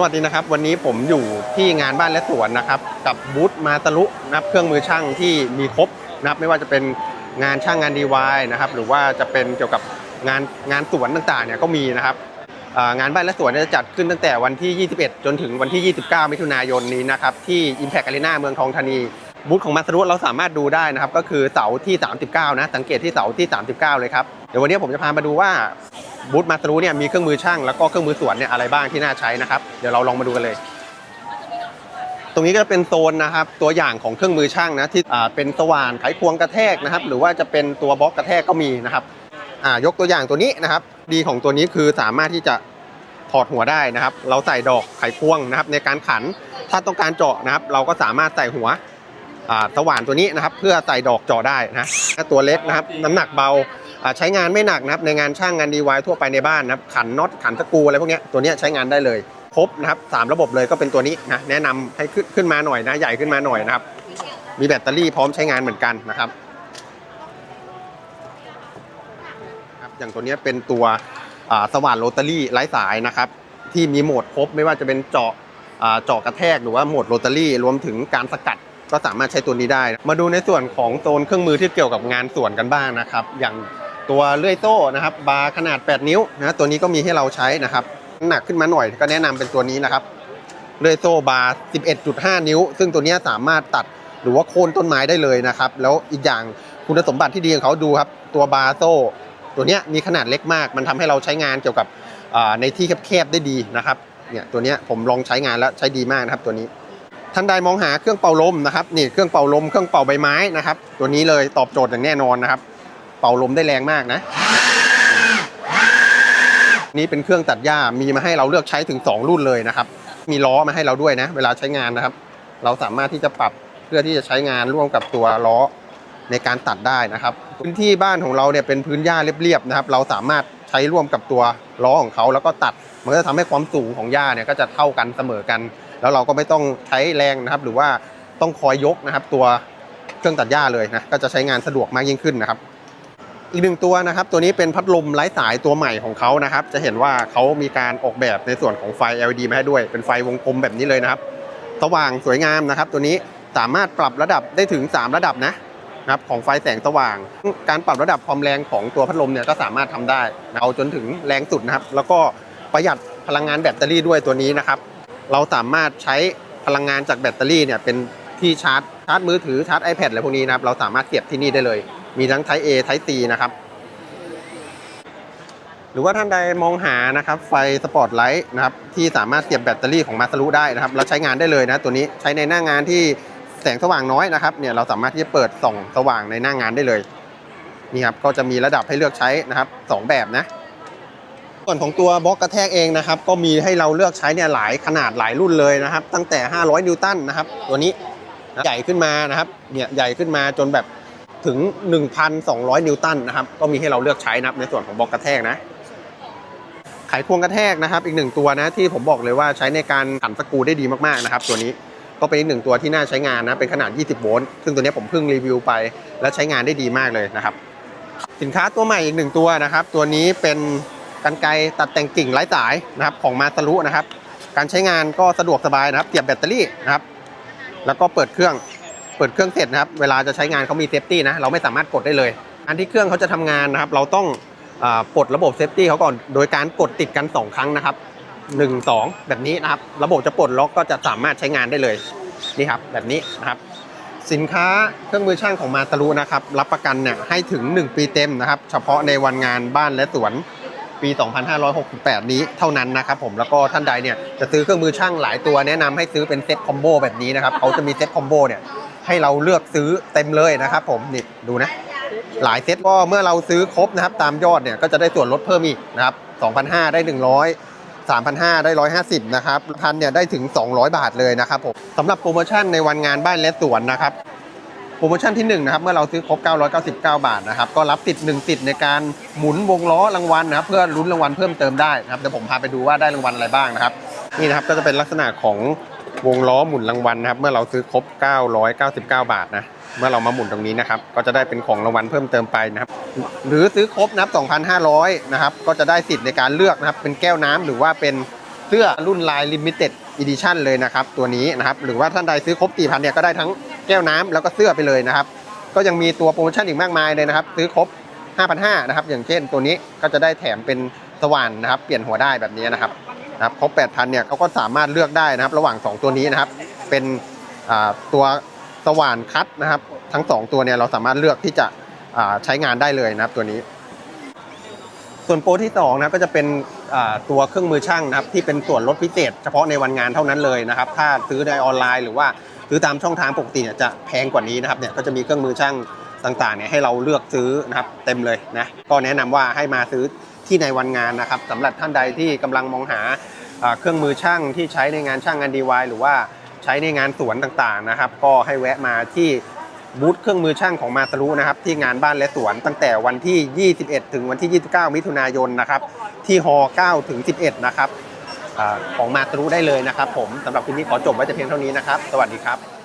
สวัสดีนะครับ วันนี้ผมอยู่ที่งานบ้านและสวนนะครับ กับบูธมาตะลุนะครับเครื่องมือช่างที่มีครบนะครับไม่ว่าจะเป็นงานช่างงานดีวายนะครับหรือว่าจะเป็นเกี่ยวกับงานงานสวนต่างๆเนี่ยก็มีนะครับงานบ้านและสวนจะจัดขึ้นตั้งแต่วันที่ 21 จนถึงวันที่ 29 มิถุนายนนี้นะครับที่ Impact Arena เมืองทองธานี บูธของมาตะลุเราสามารถดูได้นะครับ ก็คือเสาที่ 39 นะ สังเกตที่เสาที่ 39 เลยครับ เดี๋ยววันนี้ผมจะพามาดูว่าบูธมาสรูเนี่ยมีเครื่องมือช่างแล้วก็เครื่องมือสวนเนี่ยอะไรบ้างที่น่าใช้นะครับ เดี๋ยวเราลองมาดูกันเลย ตรงนี้ก็เป็นโซนนะครับ ตัวอย่างของเครื่องมือช่างนะที่อ่าเป็นสว่านไขควงกระแทกนะครับ หรือว่าจะเป็นตัวบล็อกกระแทกก็มีนะครับอ่ายกตัวอย่างตัวนี้นะครับ ดีของตัวนี้คือสามารถที่จะถอดหัวได้นะครับ เราใส่ดอกไขควงนะครับ ในการขันถ้าต้องการเจาะนะครับ เราก็สามารถใส่หัว สว่านตัวนี้นะครับเพื่อใส่ดอกเจาะได้นะตัวเล็กนะครับน้ำหนักเบาใช้งานไม่หนักนะครับในงานช่างงาน DIY ทั่วไปในบ้านนะครับขันน็อตขันตะกูอะไรพวกนี้ตัวนี้ใช้งานได้เลยครบนะครับสามระบบเลยก็เป็นตัวนี้นะแนะนำให้ขึ้นขึ้นมาหน่อยนะใหญ่ขึ้นมาหน่อยนะครับ มีแบตเตอรี่พร้อมใช้งานเหมือนกันนะครับครับอย่างตัวนี้เป็นตัวสว่านโรตารี่ไร้สายนะครับที่มีโหมดครบไม่ว่าจะเป็นเจาะเจาะกระแทกหรือว่าโหมดโรตารี่รวมถึงการสกัด ก็สามารถใช้ตัวนี้ได้ มาดูในส่วนของโซนเครื่องมือที่เกี่ยวกับงานส่วนกันบ้างนะครับ อย่างตัวเลื่อยโซ่นะครับ บาร์ขนาด 8 นิ้วนะตัวนี้ก็มีให้เราใช้นะครับหนักขึ้นมาหน่อยก็แนะนำเป็นตัวนี้นะครับเลื่อยโซ่บาร์ 11.5 นิ้ว ซึ่งตัวนี้สามารถตัดหรือว่าโค่นต้นไม้ได้เลยนะครับ แล้วอีกอย่างคุณสมบัติที่ดีของเขาดูครับตัวบาร์โซ่ตัวนี้มีขนาดเล็กมาก มันทำให้เราใช้งานเกี่ยวกับในที่แคบๆได้ดีนะครับเนี่ยตัวนี้ผมลองใช้งานแล้วใช้ดีมากนะครับตัวนี้ ท่านใดมองหาเครื่องเป่าลมนะครับนี่เครื่องเป่าลมเครื่องเป่าใบไม้นะครับ ตัวนี้เลยตอบโจทย์อย่างแน่นอนนะครับ เป่าลมได้แรงมากนะ นี่เป็นเครื่องตัดหญ้ามีมาให้เราเลือกใช้ถึง 2 รุ่นเลยนะครับ มีล้อมาให้เราด้วยนะ เวลาใช้งานนะครับ เราสามารถที่จะปรับเพื่อที่จะใช้งานร่วมกับตัวล้อในการตัดได้นะครับ พื้นที่บ้านของเราเนี่ยเป็นพื้นหญ้าเรียบๆนะครับ เราสามารถใช้ร่วมกับตัวล้อของเขาแล้วก็ตัด มันก็จะทำให้ความสูงของหญ้าเนี่ยก็จะเท่ากันเสมอกัน แล้วเราก็ไม่ต้องใช้แรงนะครับ หรือว่าต้องคอยยกนะครับ ตัวเครื่องตัดหญ้าเลยนะก็จะใช้งานสะดวกมากยิ่งขึ้นนะครับ อีกหนึ่งตัวนะครับ ตัวนี้เป็นพัดลมไร้สายตัวใหม่ของเขานะครับ จะเห็นว่าเขามีการออกแบบในส่วนของไฟ LED มาให้ด้วย เป็นไฟวงกลมแบบนี้เลยนะครับ สว่างสวยงามนะครับ ตัวนี้สามารถปรับระดับได้ถึง 3 ระดับนะนะครับของไฟแสงสว่าง การปรับระดับความแรงของตัวพัดลมเนี่ยก็สามารถทำได้เอาจนถึงแรงสุดนะครับ แล้วก็ประหยัดพลังงานแบตเตอรี่ด้วยตัวนี้นะครับ เราสามารถใช้พลังงานจากแบตเตอรี่เนี่ยเป็นที่ชาร์จชาร์จมือถือชาร์จ iPad อะไรพวกนี้นะครับเราสามารถเสียบที่นี่ได้เลย มีทั้ง Type A Type C นะครับหรือว่าท่านใดมองหานะครับไฟสปอตไลท์นะครับที่สามารถเสียบแบตเตอรี่ของมาสรุได้นะครับแล้วใช้งานได้เลยนะตัวนี้ใช้ในหน้างานที่แสงสว่างน้อยนะครับเนี่ยเราสามารถที่จะเปิดส่องสว่างในหน้างานได้เลยนี่ครับก็จะมีระดับให้เลือกใช้นะครับสองแบบนะ ส่วนของตัวบล็อกกระแทกเองนะครับก็มีให้เราเลือกใช้เนี่ยหลายขนาดหลายรุ่นเลยนะครับ ตั้งแต่ 500 นิวตันนะครับ ตัวนี้ใหญ่ขึ้นมานะครับเนี่ยใหญ่ขึ้นมาจนแบบถึง 1,200 นิวตันนะครับ ก็มีให้เราเลือกใช้นะครับในส่วนของบล็อกกระแทกนะไขควงกระแทกนะครับ อีกหนึ่งตัวนะที่ผมบอกเลยว่าใช้ในการขันสกรูได้ดีมากๆนะครับ ตัวนี้ก็เป็นอีกหนึ่งตัวที่น่าใช้งานนะเป็นขนาด 20 โวลต์ซึ่งตัวนี้ผมเพิ่งรีวิวไป และใช้งานได้ดีมากเลยนะครับ สินค้าตัวใหม่อีกหนึ่งตัวนะครับ ตัวนี้เป็น กันไกตัดแต่งกิ่งไร้สายนะครับของมาสรุนะครับ การใช้งานก็สะดวกสบายนะครับเสียบแบตเตอรี่นะครับ แล้วก็เปิดเครื่องเปิดเครื่องเสร็จนะครับ เวลาจะใช้งานเขามีเซฟตี้นะเราไม่สามารถกดได้เลย อันที่เครื่องเขาจะทำงานนะครับ เราต้องอปลดระบบเซฟตี้เขาก่อนโดยการกดติดกัน 2 ครั้งนะครับ 1 2 แบบนี้นะครับ ระบบจะปลดล็อกก็จะสามารถใช้งานได้เลยนี่ครับแบบนี้นะครับสินค้าเครื่องมือช่างของมาตารุนะครับ รับประกันเนี่ยให้ถึง 1 ปีเต็มนะครับ เฉพาะในวันงานบ้านและสวน ปี 2568 นี้เท่านั้นนะครับผมแล้วก็ท่านใดเนี่ยจะซื้อเครื่องมือช่างหลายตัวแนะนำให้ซื้อเป็นเซ็ตคอมโบแบบนี้นะครับเขาจะมีเซ็ตคอมโบเนี่ยให้เราเลือกซื้อเต็มเลยนะครับผมนี่ดูนะหลายเซ็ตก็เมื่อเราซื้อครบนะครับตามยอดเนี่ยก็จะได้ส่วนลดเพิ่มอีกนะครับ2,500 ได้ 100 3,500 ได้ 150 นะครับพันเนี่ยได้ถึง 200 บาทเลยนะครับผมสำหรับโปรโมชั่นในวันงานบ้านและสวนนะครับ โปรโมชั่นที่1นะครับเมื่อเราซื้อครบ 999 บาทนะครับก็รับติด1ติดในการหมุนวงล้อรางวัลนะครับเพื่อลุ้นรางวัลเพิ่มเติมได้นะครับเดี๋ยวผมพาไปดูว่าได้รางวัลอะไรบ้างนะครับนี่นะครับก็จะเป็นลักษณะของวงล้อหมุนรางวัลนะครับเมื่อเราซื้อครบ 999 บาทนะเมื่อเรามาหมุนตรงนี้นะครับก็จะได้เป็นของรางวัลเพิ่มเติมไปนะครับหรือซื้อครบนะครับ2,500นะครับก็จะได้สิทธิ์ในการเลือกนะครับเป็นแก้วน้ำหรือว่าเป็นเสื้อรุ่นลาย Limited Edition เลยนะครับตัวนี้นะครับหรือว่าท่านใดซื้อครบ4,000เนี่ยก็ได้ทั้ง แก้วน้ำแล้วก็เสื้อไปเลยนะครับ ก็ยังมีตัวโปรโมชั่นอีกมากมายเลยนะครับ ซื้อครบ 5,500นะครับ อย่างเช่นตัวนี้ก็จะได้แถมเป็นสว่านนะครับ เปลี่ยนหัวได้แบบนี้นะครับนะครับครบ8,000เนี่ยเขาก็สามารถเลือกได้นะครับ ระหว่าง 2 ตัวนี้นะครับ เป็นอ่าตัวสว่านคัดนะครับ ทั้ง 2 ตัวเนี่ยเราสามารถเลือกที่จะอ่าใช้งานได้เลยนะครับตัวนี้ ส่วนโปรที่2นะครับก็จะเป็นอ่าตัวเครื่องมือช่างนะครับ ที่เป็นส่วนลดพิเศษ เฉพาะในวันงานเท่านั้นเลยนะครับ ถ้าซื้อในออนไลน์หรือว่า ซื้อตามช่องทางปกติเนี่ยจะแพงกว่านี้นะครับเนี่ยก็จะมีเครื่องมือช่างต่างๆเนี่ยให้เราเลือกซื้อนะครับเต็มเลยนะก็แนะนำว่าให้มาซื้อที่ในวันงานนะครับสำหรับท่านใดที่กำลังมองหาเครื่องมือช่างที่ใช้ในงานช่างงาน DIY หรือว่าใช้ในงานสวนต่างๆนะครับ ก็ให้แวะมาที่บูธเครื่องมือช่างของมาตรุนะครับ ที่งานบ้านและสวนตั้งแต่วันที่ 21 ถึงวันที่ 29 มิถุนายนนะครับ ที่ฮ9ถึง 11 นะครับ ของมาตรุได้เลยนะครับผมสำหรับคลิปนี้ขอจบไว้แต่เพียงเท่านี้นะครับ สวัสดีครับ